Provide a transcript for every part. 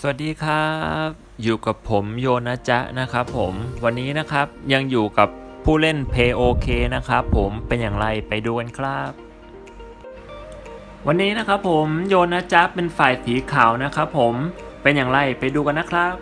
สวัสดีครับ อยู่กับผมโยนะจ๊ะนะครับผมวันนี้นะครับยังอยู่กับผู้เล่น p o k นะครับผมเป็นอย่างไรไปดูกันครับ วันนี้นะครับผมโยนะจ๊ะเป็นฝ่ายสีขาวนะครับผมเป็นอย่างไรไปดูกันนะครับ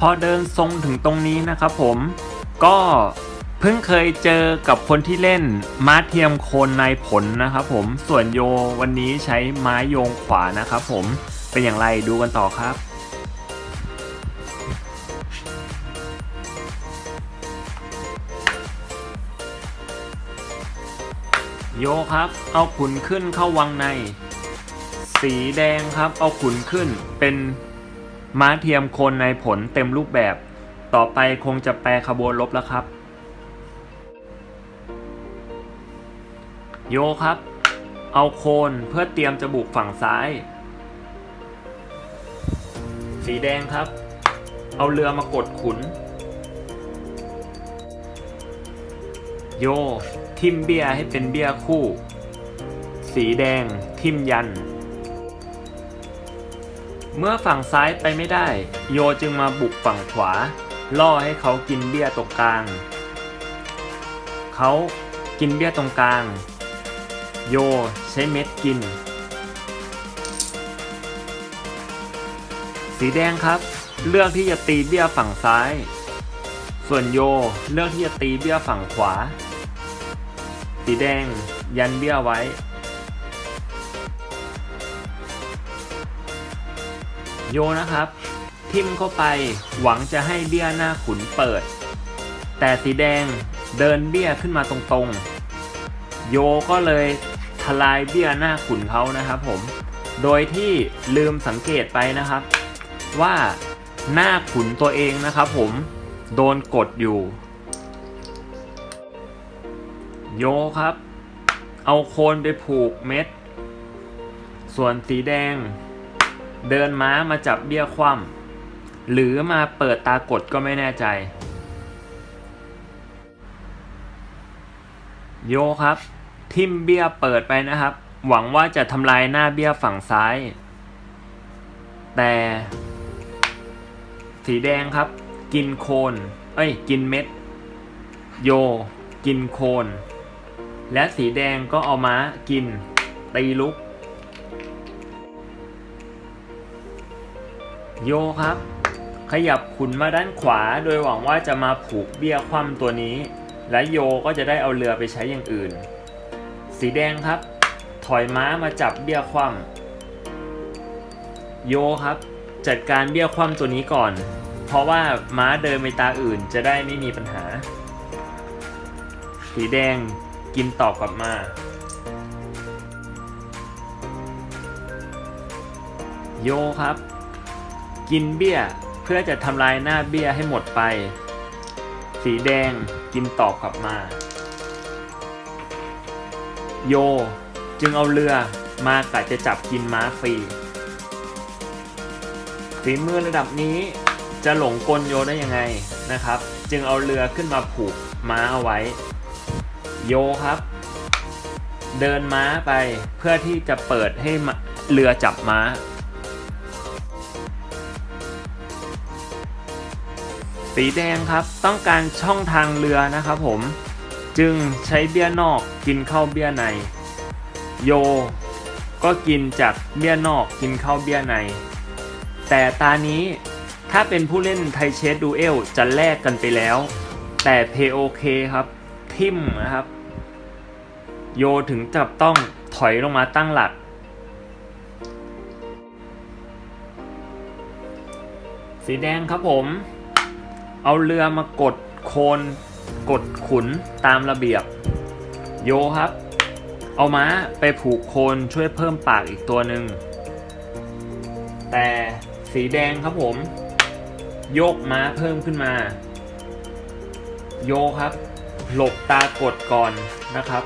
พอเดินทรงถึงตรงนี้นะครับผมก็เพิ่งเคยเจอกับคนที่เล่นม้าเทียมโคนนายผลนะครับผมส่วนโยวันนี้ใช้ไม้โยงขวานะครับผมเป็นอย่างไรดูกันต่อครับโยครับ เอาขุนขึ้นเข้าวังใน สีแดงครับ เอาขุนขึ้นเป็น ม้าเทียมโคนในผลเต็มรูปแบบ ต่อไปคงจะแปลขบวนลบแล้วครับ โยครับ เอาโคนเพื่อเตรียมจะบุกฝั่งซ้าย สีแดงครับ เอาเรือมากดขุน โย ทิมเบียให้เป็นเบียคู่ สีแดงทิมยัน เมื่อฝั่งซ้ายไปไม่ได้ โยจึงมาบุกฝั่งขวา ล่อให้เขากินเบี้ยตรงกลาง เขากินเบี้ยตรงกลาง โยใช้เม็ดกิน สีแดงครับ เลือกที่จะตีเบี้ยฝั่งซ้าย ส่วนโยเลือกที่จะตีเบี้ยฝั่งขวา สีแดงยันเบี้ยไว้ โยนะครับ ทิมเข้าไปหวังจะให้เบี้ยหน้าขุนเปิด แต่สีแดงเดินเบี้ยขึ้นมาตรงๆ โยก็เลยทลายเบี้ยหน้าขุนเขานะครับผม โดยที่ลืมสังเกตไปนะครับ ว่าหน้าขุนตัวเองนะครับผมโดนกดอยู่ โยครับ เอาโคนไปผูกเม็ด ส่วนสีแดง เดินม้ามาจับเบี้ยคว่ำหรือมาเปิดตากดก็ไม่แน่ใจ โยครับ ทิมเบี้ยเปิดไปนะครับ หวังว่าจะทำลายหน้าเบี้ยฝั่งซ้าย แต่ สีแดงครับ กินโคน เอ้ย กินเม็ด โย กินโคน และสีแดงก็เอาม้ากินตีลุก โยครับ ขยับขุนมาด้านขวา โดยหวังว่าจะมาผูกเบี้ยคว่ำตัวนี้ และโยก็จะได้เอาเรือไปใช้อย่างอื่น สีแดงครับ ถอยม้ามาจับเบี้ยคว่ำโยครับ จัดการเบี้ยคว่ำตัวนี้ก่อน เพราะว่าม้าเดินไปตาอื่นจะได้ไม่มีปัญหา สีแดงกินตอบกลับมาโยครับ กินเบี้ยเพื่อจะทำลายหน้าเบี้ยให้หมดไป สีแดงกินตอบกลับมา โย จึงเอาเรือมากะจะจับกินม้าฟรีฝีมือระดับนี้จะหลงกลโยได้ยังไงนะครับ จึงเอาเรือขึ้นมาผูกม้าเอาไว้ โยครับ เดินม้าไปเพื่อที่จะเปิดให้เรือจับม้า สีแดงครับ ต้องการช่องทางเรือนะครับผม จึงใช้เบี้ยนอกกินเข้าเบี้ยใน โย ก็กินจากเบี้ยนอกกินเข้าเบี้ยใน แต่ตานี้ถ้าเป็นผู้เล่นไทเชสดูเอลจะแลกกันไปแล้ว แต่ POK คครับ ทิมนะครับ โยถึงจะต้องถอยลงมาตั้งหลัก สีแดงครับผม เอาเรือมากดโคนกดขุนตามระเบียบ โยครับ เอาม้าไปผูกโคนช่วยเพิ่มปากอีกตัวหนึ่งแต่สีแดงครับผมโยกม้าเพิ่มขึ้นมา โยครับ หลบตากดก่อนนะครับ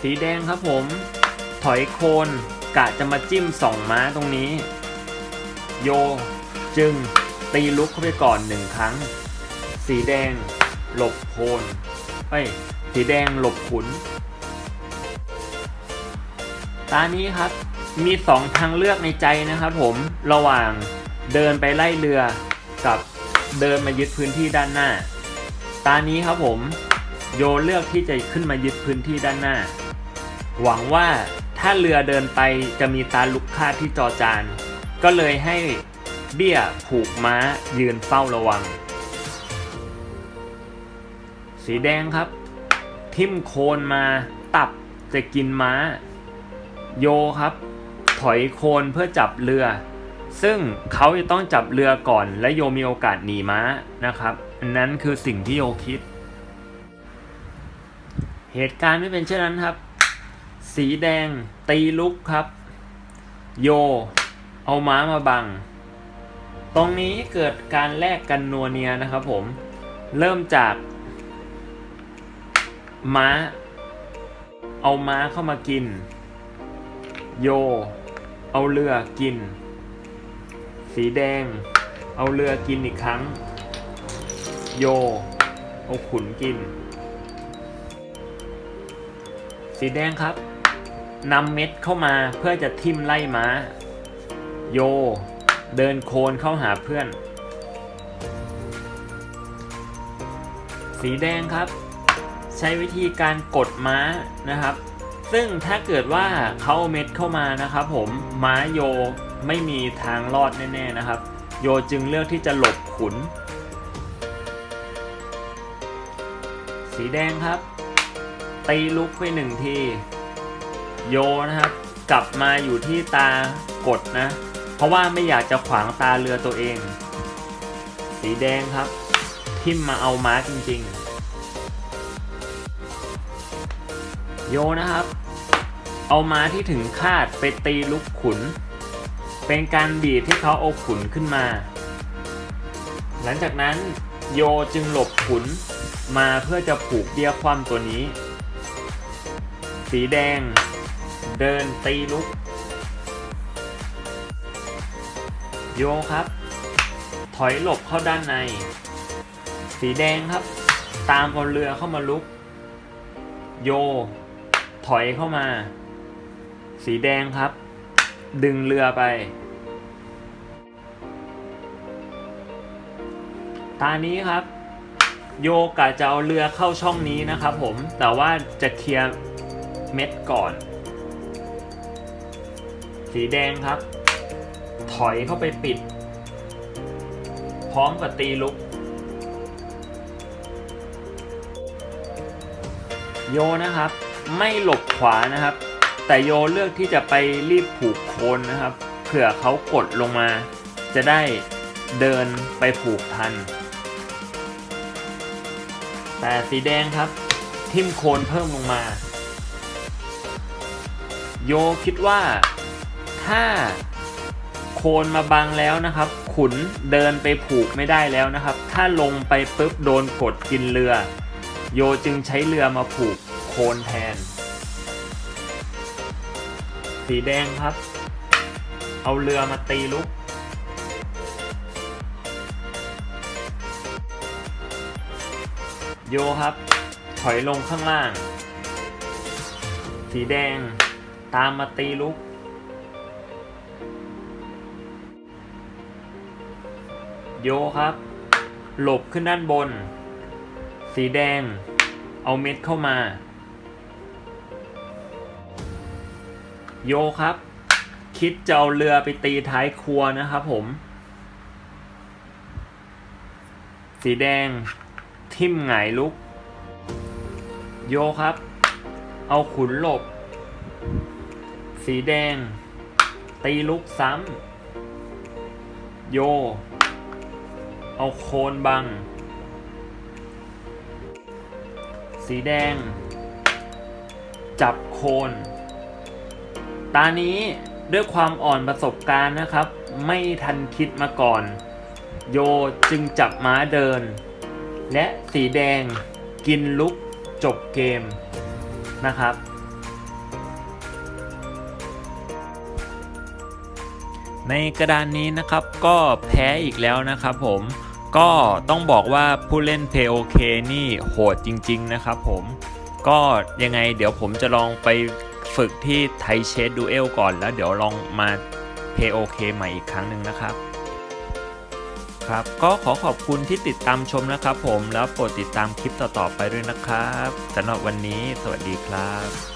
สีแดงครับผม ถอยโคน กะจะมาจิ้มสองม้าตรงนี้ โย จึงตีลุกเข้าไปก่อนหนึ่งครั้ง สีแดง หลบโคนเอ้ยสีแดงหลบขุน ตานี้ครับมีสองทางเลือกในใจนะครับผมระหว่างเดินไปไล่เรือกับเดินมายึดพื้นที่ด้านหน้า ตานี้ครับผมโยเลือกที่จะขึ้นมายึดพื้นที่ด้านหน้า หวังว่า ถ้าเรือเดินไปจะมีตาลุกคาดที่จอจาน ก็เลยให้เบี้ยผูกม้ายืนเฝ้าระวัง สีแดงครับ ทิมโคนมาตับจะกินม้า โยครับ ถอยโคนเพื่อจับเรือ ซึ่งเขาจะต้องจับเรือก่อนและโยมีโอกาสหนีม้านะครับ อันนั้นคือสิ่งที่โยคิด เหตุการณ์ไม่เป็นเช่นนั้นครับ สีแดง ตีลุกครับ โย เอาม้ามาบัง ตรงนี้เกิดการแลกกันนัวเนียนะครับผม เริ่มจากม้า เอาม้าเข้ามากิน โย เอาเรือกิน สีแดง เอาเรือกินอีกครั้ง โย เอาขุนกิน สีแดงครับ นำเม็ดเข้ามาเพื่อจะทิ่มไล่ม้า โย เดินโคนเข้าหาเพื่อน สีแดงครับ ใช้วิธีการกดม้านะครับ ซึ่งถ้าเกิดว่าเขาเอาเม็ดเข้ามานะครับ ผมม้าโยไม่มีทางรอดแน่ๆนะครับ โยจึงเลือกที่จะหลบขุน สีแดงครับตีลุกไปหนึ่งที โยนะครับ กลับมาอยู่ที่ตากดนะ เพราะว่าไม่อยากจะขวางตาเรือตัวเอง สีแดงครับ ทิมมาเอาม้าจริง ๆ โยนะครับ เอาม้าที่ถึงคาดไปตีลุกขุน เป็นการบีบที่เขาเอาขุนขึ้นมา หลังจากนั้นโยจึงหลบขุนมาเพื่อจะผูกเบี้ยคว่ำตัวนี้ สีแดง เดินตีลุก โยครับ ถอยหลบเข้าด้านใน สีแดงครับ ตามเอาเรือเข้ามาลุก โย ถอยเข้ามา สีแดงครับ ดึงเรือไป ตานี้ครับโยกะจะเอาเรือเข้าช่องนี้นะครับผม แต่ว่าจะเคลียร์เม็ดก่อน สีแดงครับ ถอยเข้าไปปิด พร้อมกับตีลุก โยนะครับ ไม่หลบขวานะครับ แต่โยเลือกที่จะไปรีบผูกโคนนะครับ เผื่อเขากดลงมา จะได้เดินไปผูกทัน แต่สีแดงครับ ทิ่มโคนเพิ่มลงมา โยคิดว่า ถ้าโคนมาบังแล้วนะครับ ขุนเดินไปผูกไม่ได้แล้วนะครับ ถ้าลงไปปุ๊บโดนกดกินเรือ โยจึงใช้เรือมาผูกโคนแทน สีแดงครับ เอาเรือมาตีลุก โยครับ ถอยลงข้างล่าง สีแดงตามมาตีลุก โยครับ หลบขึ้นด้านบน สีแดง เอาเม็ดเข้ามา โยครับ คิดจะเอาเรือไปตีท้ายครัวนะครับผม สีแดง ทิมหงายลุก โยครับ เอาขุนหลบ สีแดง ตีลุกซ้ำโย เอาโคนบัง สีแดง จับโคน ตานี้ด้วยความอ่อนประสบการณ์นะครับ ไม่ทันคิดมาก่อน โยจึงจับม้าเดิน และสีแดงกินลุกจบเกมนะครับ ในกระดานนี้นะครับก็แพ้อีกแล้วนะครับผม ก็ต้องบอกว่าผู้เล่น POK นี่โหดจริง ๆ นะครับผม ก็ยังไงเดี๋ยวผมจะลองไปฝึกที่ไทเชสดูเอลก่อนแล้วเดี๋ยวลองมา POK ใหม่อีกครั้งหนึ่งนะครับ ครับ ก็ขอขอบคุณที่ติดตามชมนะครับผมแล้วโปรดติดตามคลิปต่อๆไปด้วยนะครับสำหรับวันนี้สวัสดีครับ